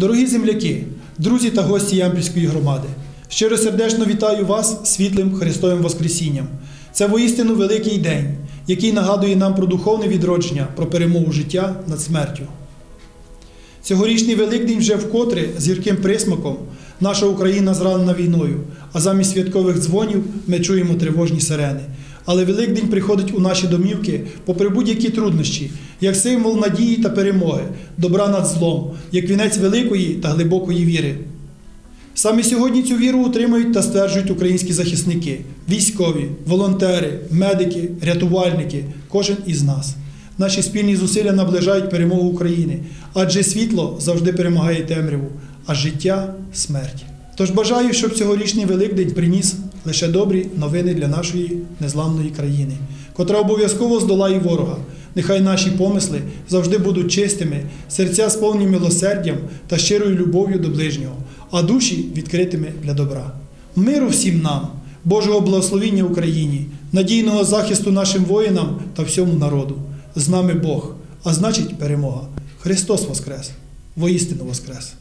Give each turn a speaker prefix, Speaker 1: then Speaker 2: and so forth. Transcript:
Speaker 1: Дорогі земляки, друзі та гості Ямпільської громади, щиро сердечно вітаю вас світлим Христовим Воскресінням. Це воістину великий день, який нагадує нам про духовне відродження, про перемогу життя над смертю. Цьогорічний Великдень вже вкотре з гірким присмаком наша Україна зранена війною, а замість святкових дзвонів ми чуємо тривожні сирени. Але Великдень приходить у наші домівки попри будь-які труднощі, як символ надії та перемоги, добра над злом, як вінець великої та глибокої віри. Саме сьогодні цю віру утримують та стверджують українські захисники, військові, волонтери, медики, рятувальники, кожен із нас. Наші спільні зусилля наближають перемогу України, адже світло завжди перемагає темряву, а життя смерть. Тож бажаю, щоб цьогорічний Великдень приніс лише добрі новини для нашої незламної країни, котра обов'язково здолає ворога. Нехай наші помисли завжди будуть чистими, серця сповнені милосердям та щирою любов'ю до ближнього, а душі відкритими для добра. Миру всім нам, Божого благословіння Україні, надійного захисту нашим воїнам та всьому народу. З нами Бог, а значить перемога. Христос Воскрес! Воістину Воскрес!